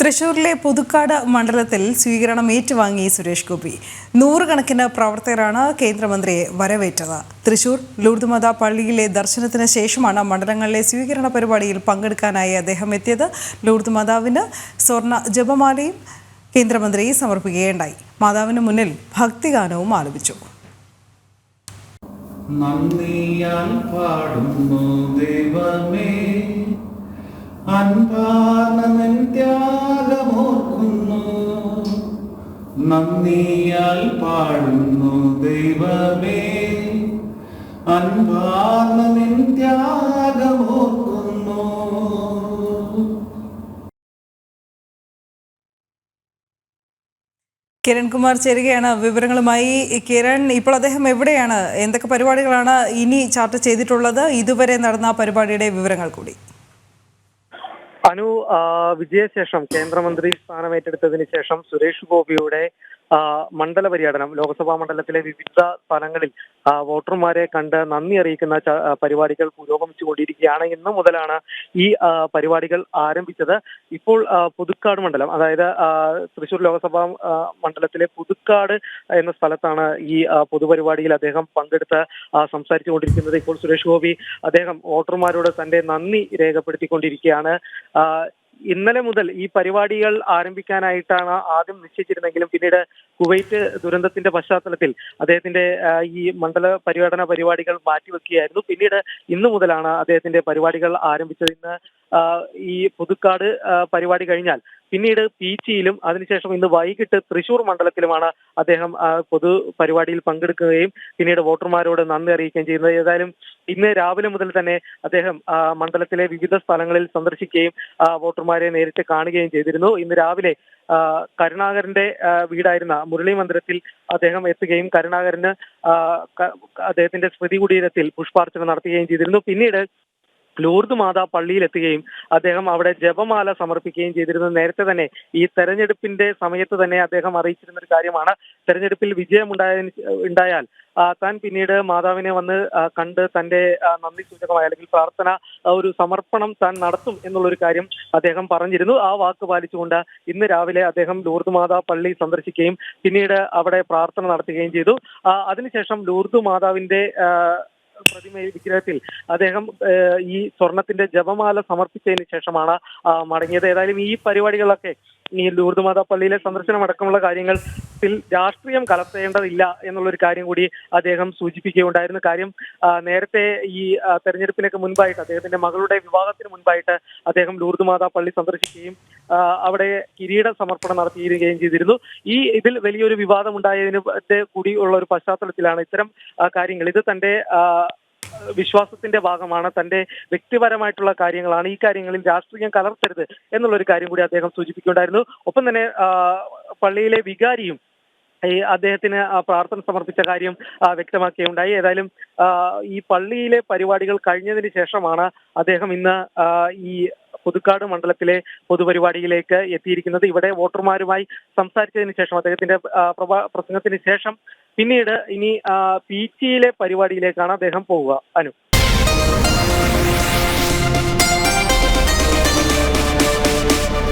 തൃശൂരിലെ പുതുക്കാട് മണ്ഡലത്തിൽ സ്വീകരണം ഏറ്റുവാങ്ങി സുരേഷ് ഗോപി. നൂറുകണക്കിന് പ്രവർത്തകരാണ് കേന്ദ്രമന്ത്രിയെ വരവേറ്റത്. തൃശൂർ ലൂർദ്മത പള്ളിയിലെ ദർശനത്തിന് ശേഷമാണ് മണ്ഡലങ്ങളിലെ സ്വീകരണ പരിപാടിയിൽ പങ്കെടുക്കാനായി അദ്ദേഹം എത്തിയത്. ലൂർദ് സ്വർണ ജപമാലയും കേന്ദ്രമന്ത്രി സമർപ്പിക്കുകയുണ്ടായി. മാതാവിന് മുന്നിൽ ഭക്തിഗാനവും ആലപിച്ചു. നന്ദിയാൽ ദൈവമേ. നന്ദിയാൽ പാടുന്നു ദൈവമേ. അൻപാർന്നൻ ത്യാഗമോർക്കുന്നു കിരൺകുമാർ ചേരുകയാണ് വിവരങ്ങളുമായി. കിരൺ ഇപ്പോൾ അദ്ദേഹം എവിടെയാണ്? എന്തൊക്കെ പരിപാടികളാണ് ഇനി ചാർട്ട് ചെയ്തിട്ടുള്ളത്? ഇതുവരെ നടന്ന പരിപാടിയുടെ വിവരങ്ങൾ കൂടി. അനു വിജയശേഷം കേന്ദ്രമന്ത്രി സ്ഥാനം ഏറ്റെടുത്തതിന് ശേഷം സുരേഷ് ഗോപിയുടെ മണ്ഡല പര്യടനം ലോക്സഭാ മണ്ഡലത്തിലെ വിവിധ സ്ഥലങ്ങളിൽ വോട്ടർമാരെ കണ്ട് നന്ദി അറിയിക്കുന്ന പരിപാടികൾ പുരോഗമിച്ചുകൊണ്ടിരിക്കുകയാണ്. ഇന്ന് മുതലാണ് ഈ പരിപാടികൾ ആരംഭിച്ചത്. ഇപ്പോൾ പുതുക്കാട് മണ്ഡലം അതായത് തൃശൂർ ലോക്സഭാ മണ്ഡലത്തിലെ പുതുക്കാട് എന്ന സ്ഥലത്താണ് ഈ പൊതുപരിപാടിയിൽ അദ്ദേഹം പങ്കെടുത്ത് സംസാരിച്ചു സംസാരിച്ചുകൊണ്ടിരിക്കുന്നത്. ഇപ്പോൾ സുരേഷ് ഗോപി അദ്ദേഹം വോട്ടർമാരോട് തന്റെ നന്ദി രേഖപ്പെടുത്തിക്കൊണ്ടിരിക്കുകയാണ്. ഇന്നലെ മുതൽ ഈ പരിപാടികൾ ആരംഭിക്കാനായിട്ടാണ് ആദ്യം നിശ്ചയിച്ചിരുന്നെങ്കിലും പിന്നീട് കുവൈറ്റ് ദുരന്തത്തിന്റെ പശ്ചാത്തലത്തിൽ അദ്ദേഹത്തിന്റെ ഈ മണ്ഡല പര്യടന പരിപാടികൾ മാറ്റിവെക്കുകയായിരുന്നു. പിന്നീട് ഇന്ന് മുതലാണ് അദ്ദേഹത്തിന്റെ പരിപാടികൾ ആരംഭിച്ചത്. ഇന്ന് ഈ പുതുക്കാട് പരിപാടി കഴിഞ്ഞാൽ പിന്നീട് പീച്ചിയിലും അതിനുശേഷം ഇന്ന് വൈകിട്ട് തൃശൂർ മണ്ഡലത്തിലുമാണ് അദ്ദേഹം പൊതു പരിപാടിയിൽ പങ്കെടുക്കുകയും പിന്നീട് വോട്ടർമാരോട് നന്ദി അറിയിക്കുകയും ചെയ്യുന്നത്. ഏതായാലും ഇന്ന് രാവിലെ മുതൽ തന്നെ അദ്ദേഹം മണ്ഡലത്തിലെ വിവിധ സ്ഥലങ്ങളിൽ സന്ദർശിക്കുകയും വോട്ടർമാരെ നേരിട്ട് കാണുകയും ചെയ്തിരുന്നു. ഇന്ന് രാവിലെ കരുണാകരന്റെ വീടായിരുന്ന മുരളി മന്ദിരത്തിൽ അദ്ദേഹം എത്തുകയും കരുണാകരന് അദ്ദേഹത്തിന്റെ സ്മൃതി കുടീരത്തിൽ പുഷ്പാർച്ചന നടത്തുകയും ചെയ്തിരുന്നു. പിന്നീട് ലൂർദ് മാതാ പള്ളിയിലെത്തുകയും അദ്ദേഹം അവിടെ ജപമാല സമർപ്പിക്കുകയും ചെയ്തിരുന്നു നേരത്തെ തന്നെ. ഈ തെരഞ്ഞെടുപ്പിന്റെ സമയത്ത് തന്നെ അദ്ദേഹം അറിയിച്ചിരുന്ന ഒരു കാര്യമാണ്. തെരഞ്ഞെടുപ്പിൽ വിജയമുണ്ടായതിന് ഉണ്ടായാൽ താൻ പിന്നീട് മാതാവിനെ വന്ന് കണ്ട് തന്റെ നന്ദി സൂചകമായ അല്ലെങ്കിൽ പ്രാർത്ഥന ഒരു സമർപ്പണം താൻ നടത്തും എന്നുള്ളൊരു കാര്യം അദ്ദേഹം പറഞ്ഞിരുന്നു. ആ വാക്ക് പാലിച്ചുകൊണ്ട് ഇന്ന് രാവിലെ അദ്ദേഹം ലൂർദ് മാതാ പള്ളി സന്ദർശിക്കുകയും പിന്നീട് അവിടെ പ്രാർത്ഥന നടത്തുകയും ചെയ്തു. അതിനുശേഷം ലൂർദ് മാതാവിന്റെ ആ, പ്രതിമ വിഗ്രഹത്തിൽ അദ്ദേഹം ഈ സ്വർണത്തിന്റെ ജപമാല സമർപ്പിച്ചതിന് ശേഷമാണ് മടങ്ങിയത്. ഏതായാലും ഈ പരിപാടികളൊക്കെ ഈ ലൂർദ് മാതാ പള്ളിയിലെ സന്ദർശനം അടക്കമുള്ള കാര്യങ്ങളിൽ രാഷ്ട്രീയം കലർത്തേണ്ടതില്ല എന്നുള്ളൊരു കാര്യം കൂടി അദ്ദേഹം സൂചിപ്പിക്കുകയുണ്ടായിരുന്നു. കാര്യം നേരത്തെ ഈ തെരഞ്ഞെടുപ്പിനൊക്കെ മുൻപായിട്ട് അദ്ദേഹത്തിന്റെ മകളുടെ വിവാഹത്തിന് മുൻപായിട്ട് അദ്ദേഹം ലൂർദ് മാതാ പള്ളി സന്ദർശിക്കുകയും അവിടെ കിരീട സമർപ്പണം നടത്തിയിരിക്കുകയും ചെയ്തിരുന്നു. ഈ ഇതിൽ വലിയൊരു വിവാദം ഉണ്ടായതിന് കൂടി ഉള്ള ഒരു പശ്ചാത്തലത്തിലാണ് ഇത്തരം കാര്യങ്ങൾ. ഇത് തന്റെ വിശ്വാസത്തിന്റെ ഭാഗമാണ് തന്റെ വ്യക്തിപരമായിട്ടുള്ള കാര്യങ്ങളാണ് ഈ കാര്യങ്ങളിൽ രാഷ്ട്രീയം കലർത്തരുത് എന്നുള്ള ഒരു കാര്യം കൂടി അദ്ദേഹം സൂചിപ്പിക്കുന്നുണ്ടായിരുന്നു ഒപ്പം തന്നെ പള്ളിയിലെ വികാരിയും ഈ അദ്ദേഹത്തിന് പ്രാർത്ഥന സമർപ്പിച്ച കാര്യം വ്യക്തമാക്കിയുണ്ടായി. ഏതായാലും ഈ പള്ളിയിലെ പരിപാടികൾ കഴിഞ്ഞതിന് ശേഷമാണ് അദ്ദേഹം ഇന്ന് ഈ പുതുക്കാട് മണ്ഡലത്തിലെ പൊതുപരിപാടിയിലേക്ക് എത്തിയിരിക്കുന്നത്. ഇവിടെ വോട്ടർമാരുമായി സംസാരിച്ചതിന് ശേഷം അദ്ദേഹത്തിന്റെ പ്രസംഗത്തിന് ശേഷം പിന്നീട് ഇനി പി ടിയിലെ പരിപാടിയിലേക്കാണ് അദ്ദേഹം പോവുക. അനു.